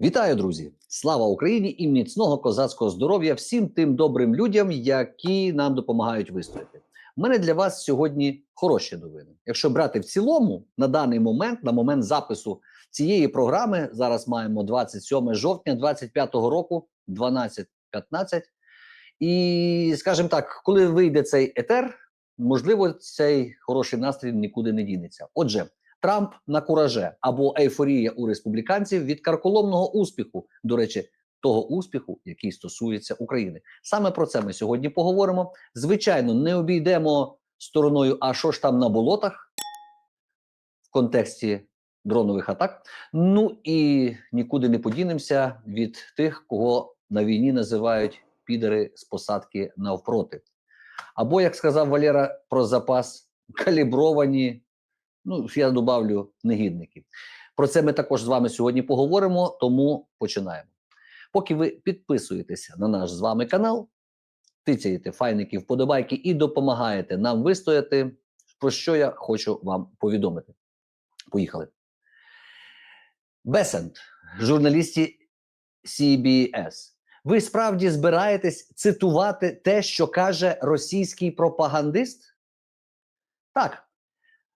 Вітаю, друзі! Слава Україні і міцного козацького здоров'я всім тим добрим людям, які нам допомагають вистояти. У мене для вас сьогодні хороші новини. Якщо брати в цілому, на даний момент, на момент запису цієї програми, зараз маємо 27 жовтня 2025 року, 12.15. І, скажімо так, коли вийде цей етер, можливо, цей хороший настрій нікуди не дінеться. Отже. Трамп на кураже або ейфорія у республіканців від карколомного успіху. До речі, того успіху, який стосується України. Саме про це ми сьогодні поговоримо. Звичайно, не обійдемо стороною, а що ж там на болотах в контексті дронових атак. Ну і нікуди не подінемося від тих, кого на війні називають підери з посадки навпроти. Або, як сказав Валера про запас, калібровані. Ну, я добавлю негідників. Про це ми також з вами сьогодні поговоримо, тому починаємо. Поки ви підписуєтеся на наш з вами канал, тицяєте файники вподобайки і допомагаєте нам вистояти, про що я хочу вам повідомити. Поїхали. Бесент, журналісті CBS. Ви справді збираєтесь цитувати те, що каже російський пропагандист? Так,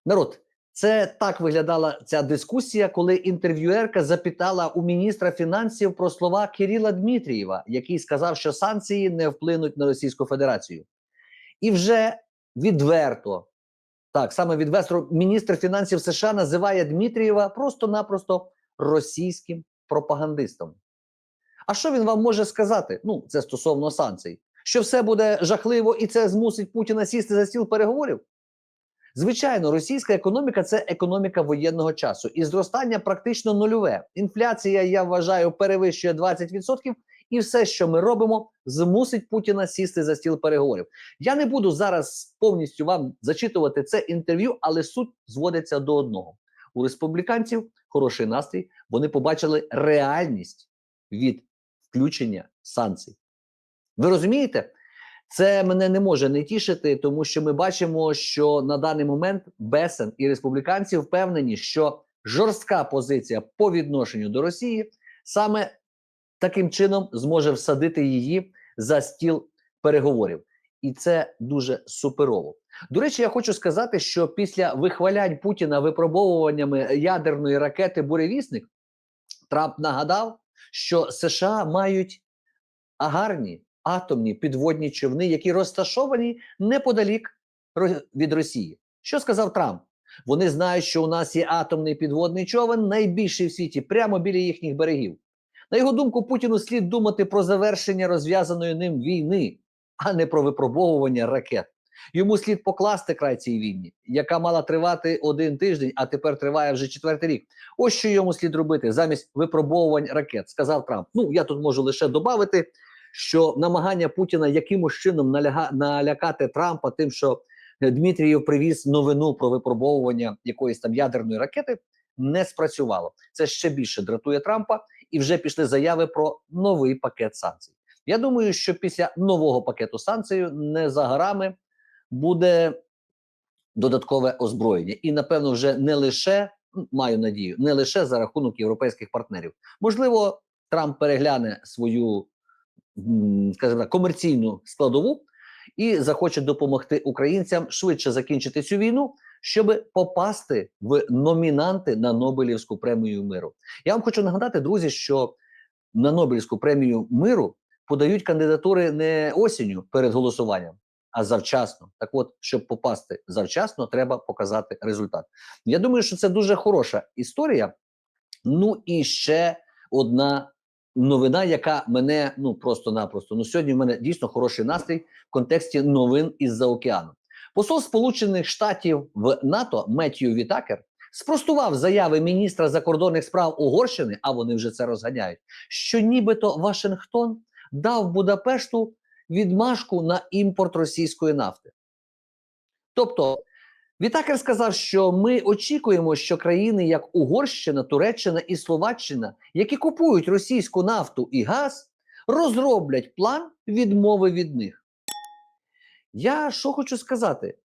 народ. Це так виглядала ця дискусія, коли інтерв'юерка запитала у міністра фінансів про слова Кирила Дмитрієва, який сказав, що санкції не вплинуть на Російську Федерацію. І вже відверто, так саме відверто, міністр фінансів США називає Дмитрієва просто-напросто російським пропагандистом. А що він вам може сказати? Ну, це стосовно санкцій, що все буде жахливо і це змусить Путіна сісти за стіл переговорів. Звичайно, російська економіка це економіка воєнного часу, і зростання практично нульове. Інфляція, я вважаю, перевищує 20%, і все, що ми робимо, змусить Путіна сісти за стіл переговорів. Я не буду зараз повністю вам зачитувати це інтерв'ю, але суть зводиться до одного: у республіканців хороший настрій. Вони побачили реальність від включення санкцій. Ви розумієте? Це мене не може не тішити, тому що ми бачимо, що на даний момент Бесен і республіканці впевнені, що жорстка позиція по відношенню до Росії саме таким чином зможе всадити її за стіл переговорів, і це дуже суперово. До речі, я хочу сказати, що після вихвалянь Путіна випробовуваннями ядерної ракети Буревісник Трамп нагадав, що США мають агарні атомні підводні човни, які розташовані неподалік від Росії. Що сказав Трамп? Вони знають, що у нас є атомний підводний човен, найбільший в світі, прямо біля їхніх берегів. На його думку, Путіну слід думати про завершення розв'язаної ним війни, а не про випробовування ракет. Йому слід покласти край цій війні, яка мала тривати один тиждень, а тепер триває вже четвертий рік. Ось що йому слід робити замість випробовувань ракет, сказав Трамп. Ну я тут можу лише додати, що намагання Путіна якимось чином наляга, налякати Трампа, тим, що Дмитрієв привіз новину про випробовування якоїсь там ядерної ракети, не спрацювало. Це ще більше дратує Трампа, і вже пішли заяви про новий пакет санкцій. Я думаю, що після нового пакету санкцій не за горами буде додаткове озброєння, і напевно, вже не лише маю надію, не лише за рахунок європейських партнерів. Можливо, Трамп перегляне свою скажімо так, комерційну складову і захоче допомогти українцям швидше закінчити цю війну, щоб попасти в номінанти на Нобелівську премію миру. Я вам хочу нагадати, друзі, що на Нобелівську премію миру подають кандидатури не осінню перед голосуванням, а завчасно. Так, от, щоб попасти завчасно, треба показати результат. Я думаю, що це дуже хороша історія. Ну і ще одна новина, яка мене ну просто-напросто. Ну сьогодні в мене дійсно хороший настрій в контексті новин із-за океану. Посол Сполучених Штатів в НАТО Меттью Вітакер спростував заяви міністра закордонних справ Угорщини, а вони вже це розганяють. Що нібито Вашингтон дав Будапешту відмашку на імпорт російської нафти. Тобто Вітакер сказав, що ми очікуємо, що країни, як Угорщина, Туреччина і Словаччина, які купують російську нафту і газ, розроблять план відмови від них. Я що хочу сказати?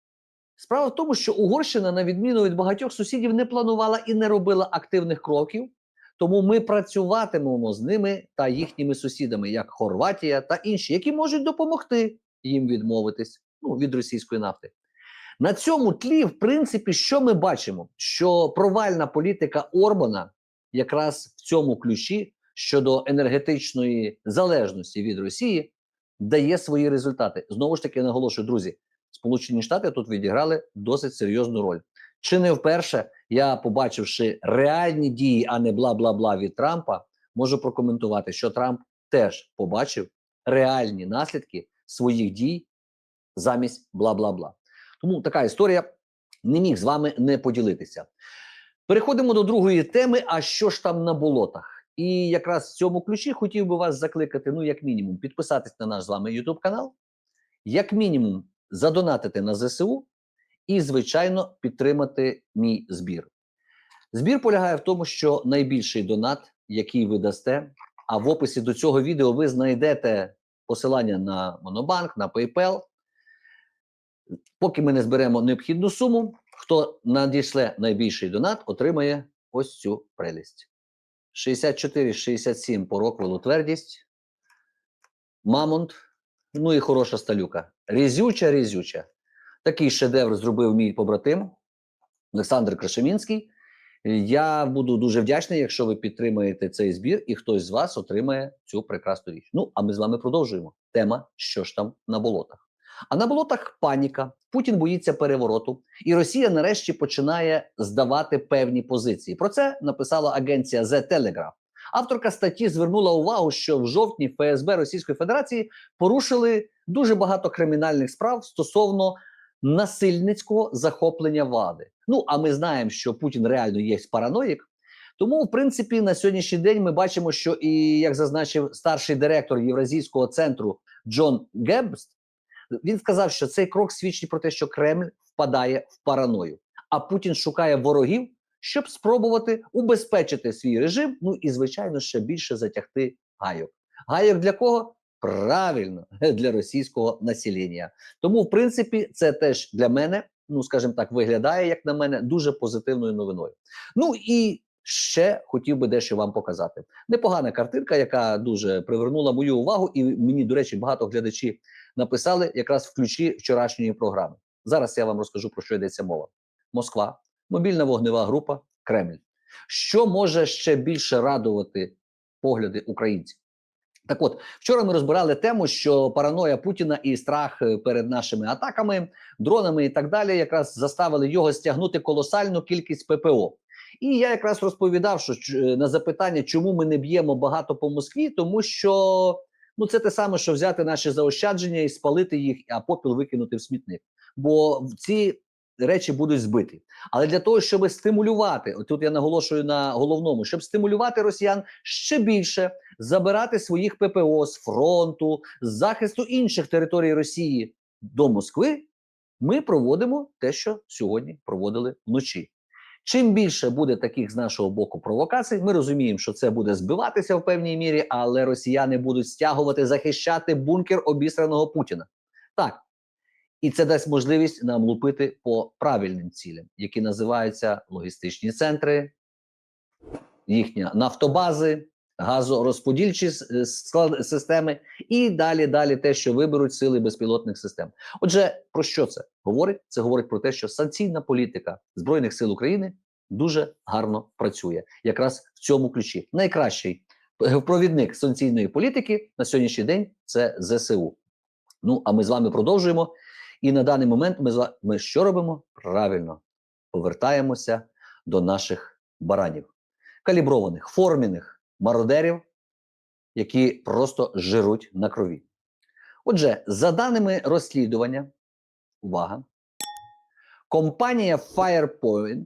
Справа в тому, що Угорщина, на відміну від багатьох сусідів, не планувала і не робила активних кроків Тому ми працюватимемо з ними та їхніми сусідами, як Хорватія та інші, які можуть допомогти їм відмовитись ну, від російської нафти. На цьому тлі, в принципі, що ми бачимо? Що провальна політика Орбана якраз в цьому ключі щодо енергетичної залежності від Росії дає свої результати. Знову ж таки, наголошую, друзі, Сполучені Штати тут відіграли досить серйозну роль. Чи не вперше я, побачивши реальні дії, а не бла бла бла від Трампа, можу прокоментувати, що Трамп теж побачив реальні наслідки своїх дій замість бла бла бла. Тому така історія не міг з вами не поділитися. Переходимо до другої теми. А що ж там на болотах? І якраз в цьому ключі хотів би вас закликати, ну, як мінімум, підписатись на наш з вами YouTube канал, як мінімум, задонатити на ЗСУ і, звичайно, підтримати мій збір. Збір полягає в тому, що найбільший донат, який ви дасте, а в описі до цього відео ви знайдете посилання на Монобанк, на PayPal. Поки ми не зберемо необхідну суму, хто надійшле найбільший донат, отримає ось цю прелість. 64-67 по твердість, мамонт, ну і хороша сталюка. Різюча, різюча. Такий шедевр зробив мій побратим Олександр Крашемінський. Я буду дуже вдячний, якщо ви підтримаєте цей збір, і хтось з вас отримає цю прекрасну річ. Ну, а ми з вами продовжуємо. Тема, що ж там на болотах. А на болотах паніка. Путін боїться перевороту, і Росія нарешті починає здавати певні позиції. Про це написала агенція The Telegraph. Авторка статті звернула увагу, що в жовтні ФСБ Російської Федерації порушили дуже багато кримінальних справ стосовно насильницького захоплення влади. Ну а ми знаємо, що Путін реально є параноїк. Тому, в принципі, на сьогоднішній день ми бачимо, що і як зазначив старший директор Євразійського центру Джон Гебст, він сказав, що цей крок свідчить про те, що Кремль впадає в параною, а Путін шукає ворогів, щоб спробувати убезпечити свій режим. Ну і звичайно ще більше затягти гайок. Гайок для кого? Правильно, для російського населення. Тому, в принципі, це теж для мене, ну скажімо так, виглядає, як на мене, дуже позитивною новиною. Ну і ще хотів би дещо вам показати. Непогана картинка, яка дуже привернула мою увагу, і мені, до речі, багато глядачів написали якраз в ключі вчорашньої програми. Зараз я вам розкажу про що йдеться мова. Москва, мобільна вогнева група, Кремль. Що може ще більше радувати погляди українців? Так от, вчора ми розбирали тему, що параноя Путіна і страх е, перед нашими атаками, дронами і так далі, якраз заставили його стягнути колосальну кількість ППО. І я якраз розповідав, що е, на запитання, чому ми не б'ємо багато по Москві, тому що ну це те саме, що взяти наші заощадження і спалити їх, а попіл викинути в смітник. Бо ці речі будуть збиті. Але для того, щоб стимулювати, тут я наголошую на головному, щоб стимулювати росіян ще більше забирати своїх ППО з фронту, з захисту інших територій Росії до Москви, ми проводимо те, що сьогодні проводили вночі. Чим більше буде таких з нашого боку провокацій, ми розуміємо, що це буде збиватися в певній мірі, але росіяни будуть стягувати, захищати бункер обісраного Путіна. Так. І це дасть можливість нам лупити по правильним цілям, які називаються логістичні центри, їхні нафтобази, газорозподільчі склад системи і далі, далі те, що виберуть сили безпілотних систем. Отже, про що це говорить? Це говорить про те, що санкційна політика збройних сил України дуже гарно працює, якраз в цьому ключі. Найкращий провідник санкційної політики на сьогоднішній день це ЗСУ. Ну а ми з вами продовжуємо. І на даний момент ми з... ми що робимо? Правильно повертаємося до наших баранів, каліброваних, форміних мародерів, які просто жируть на крові. Отже, за даними розслідування, увага, компанія Firepoint,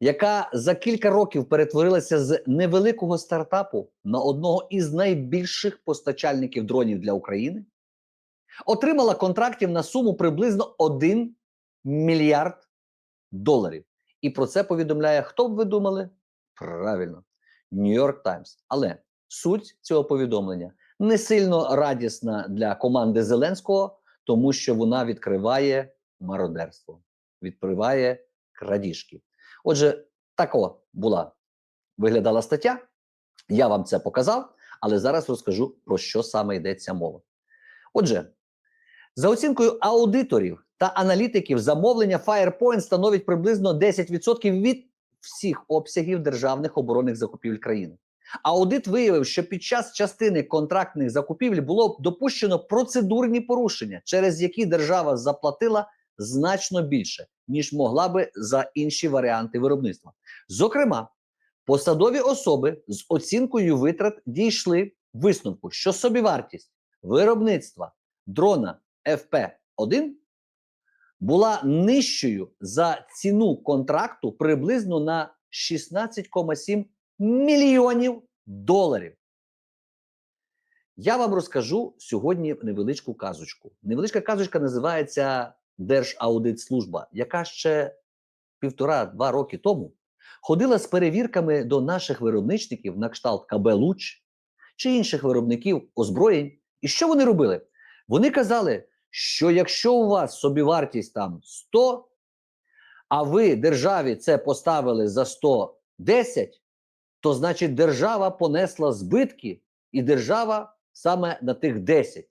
яка за кілька років перетворилася з невеликого стартапу на одного із найбільших постачальників дронів для України отримала контрактів на суму приблизно 1 мільярд доларів. І про це повідомляє, хто б ви думали? Правильно, Нью-Йорк Таймс. Але суть цього повідомлення не сильно радісна для команди Зеленського, тому що вона відкриває мародерство, відкриває крадіжки. Отже, така була виглядала стаття. Я вам це показав, але зараз розкажу про що саме йдеться мова. Отже, за оцінкою аудиторів та аналітиків, замовлення Firepoint становить приблизно 10% від всіх обсягів державних оборонних закупівель країни. Аудит виявив, що під час частини контрактних закупівель було допущено процедурні порушення, через які держава заплатила значно більше, ніж могла би за інші варіанти виробництва. Зокрема, посадові особи з оцінкою витрат дійшли висновку, що собівартість виробництва дрона FP1 була нижчою за ціну контракту приблизно на 16,7 мільйонів доларів. Я вам розкажу сьогодні невеличку казочку. Невеличка казочка називається Держаудитслужба, яка ще півтора-два роки тому ходила з перевірками до наших виробничників на кшталт КБ Луч чи інших виробників озброєнь. І що вони робили? Вони казали, що якщо у вас собівартість там 100, а ви державі це поставили за 110, то значить держава понесла збитки, і держава саме на тих 10.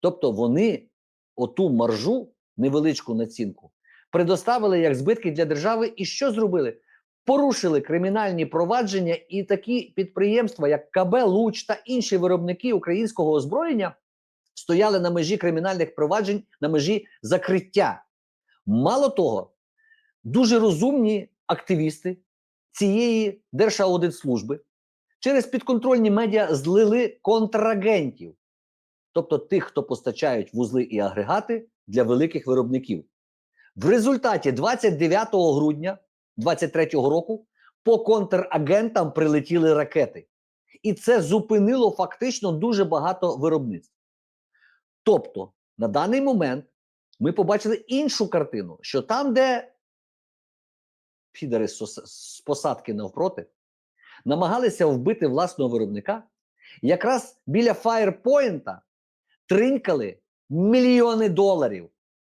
Тобто вони оту маржу, невеличку націнку, предоставили як збитки для держави. І що зробили? Порушили кримінальні провадження, і такі підприємства, як КБ Луч та інші виробники українського озброєння, стояли на межі кримінальних проваджень, на межі закриття. Мало того, дуже розумні активісти цієї Держаудитслужби через підконтрольні медіа злили контрагентів, тобто тих, хто постачають вузли і агрегати для великих виробників. В результаті 29 грудня 2023 року по контрагентам прилетіли ракети. І це зупинило фактично дуже багато виробництв. Тобто, на даний момент ми побачили іншу картину, що там, де підари з посадки навпроти намагалися вбити власного виробника, якраз біля фаєрпойнта тринькали мільйони доларів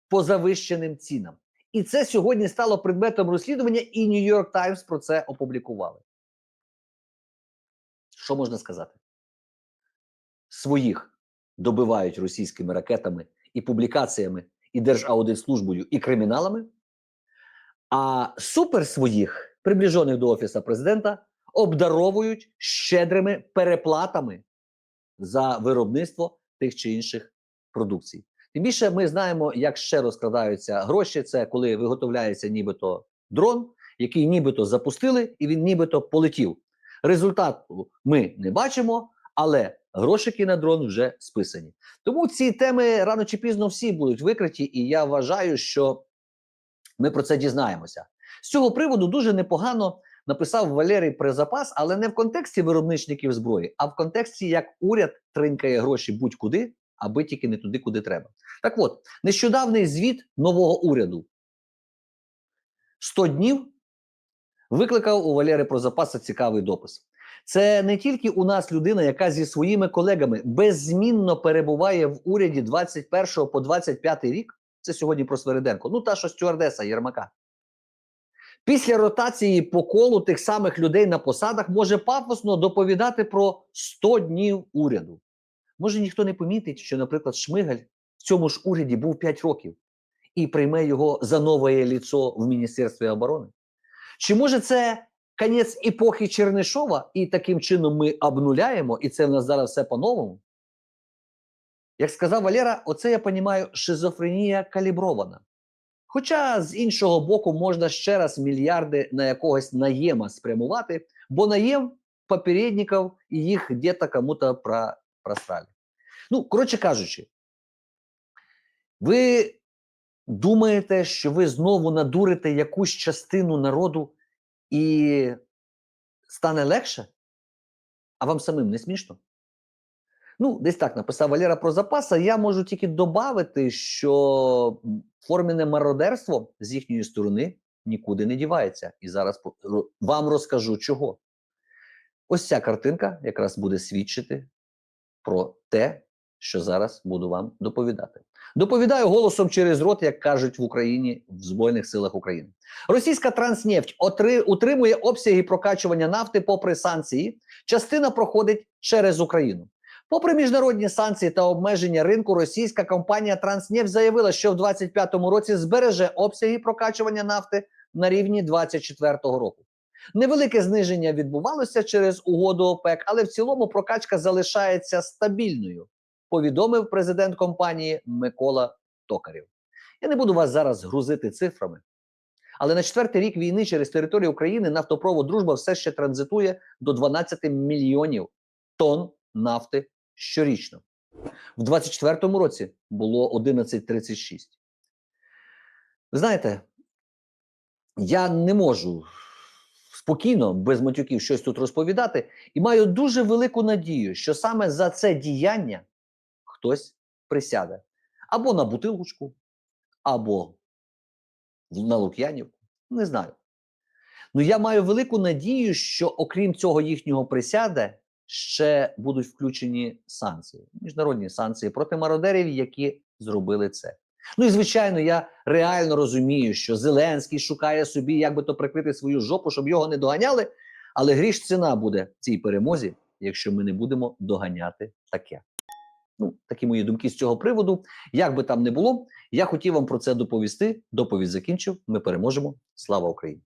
по завищеним цінам. І це сьогодні стало предметом розслідування, і York Times про це опублікували. Що можна сказати? Своїх добивають російськими ракетами і публікаціями, і Держаудитслужбою, і криміналами, а супер своїх, приближених до Офіса президента, обдаровують щедрими переплатами за виробництво тих чи інших продукцій. Тим більше ми знаємо, як ще розкрадаються гроші. Це коли виготовляється нібито дрон, який нібито запустили, і він нібито полетів. Результату ми не бачимо, але грошики на дрон вже списані. Тому ці теми рано чи пізно всі будуть викриті, і я вважаю, що ми про це дізнаємося. З цього приводу дуже непогано написав Валерій Презапас, але не в контексті виробничників зброї, а в контексті, як уряд тринкає гроші будь-куди, аби тільки не туди, куди треба. Так от, нещодавний звіт нового уряду 100 днів викликав у Валери Прозапаса цікавий допис. Це не тільки у нас людина, яка зі своїми колегами беззмінно перебуває в уряді 21 по 25 рік. Це сьогодні про Свериденко. Ну та що стюардеса Єрмака. Після ротації по колу тих самих людей на посадах може пафосно доповідати про 100 днів уряду. Може ніхто не помітить, що, наприклад, Шмигаль в цьому ж уряді був 5 років і прийме його за нове ліцо в Міністерстві оборони? Чи може це кінець епохи Чернишова, і таким чином ми обнуляємо, і це в нас зараз все по-новому? Як сказав Валера, оце я розумію, шизофренія калібрована. Хоча з іншого боку можна ще раз мільярди на якогось наєма спрямувати, бо наєм попередників і їх где-то кому-то про, просрали. Ну, коротше кажучи, ви думаєте, що ви знову надурите якусь частину народу і стане легше? А вам самим не смішно? Ну, десь так написав Валера про запаса. Я можу тільки додати, що формене мародерство з їхньої сторони нікуди не дівається. І зараз вам розкажу чого. Ось ця картинка якраз буде свідчити про те, що зараз буду вам доповідати. Доповідаю голосом через рот, як кажуть в Україні в Збройних силах України. Російська транснефть отри, утримує обсяги прокачування нафти попри санкції. Частина проходить через Україну. Попри міжнародні санкції та обмеження ринку, російська компанія Транснефть заявила, що в 2025 році збереже обсяги прокачування нафти на рівні 2024 року. Невелике зниження відбувалося через угоду ОПЕК, але в цілому прокачка залишається стабільною, повідомив президент компанії Микола Токарєв. Я не буду вас зараз грузити цифрами, але на четвертий рік війни через територію України нафтопровод Дружба все ще транзитує до 12 мільйонів тонн нафти щорічно. В 2024 році було 11,36. Ви знаєте, я не можу спокійно, без матюків, щось тут розповідати, і маю дуже велику надію, що саме за це діяння хтось присяде або на бутилочку, або на Лук'янівку. Не знаю. Ну я маю велику надію, що окрім цього їхнього присяде, ще будуть включені санкції, міжнародні санкції проти мародерів, які зробили це. Ну і звичайно, я реально розумію, що Зеленський шукає собі, як би то прикрити свою жопу, щоб його не доганяли. Але гріш ціна буде цій перемозі, якщо ми не будемо доганяти таке. Ну, такі мої думки з цього приводу. Як би там не було, я хотів вам про це доповісти. Доповідь закінчив. Ми переможемо. Слава Україні!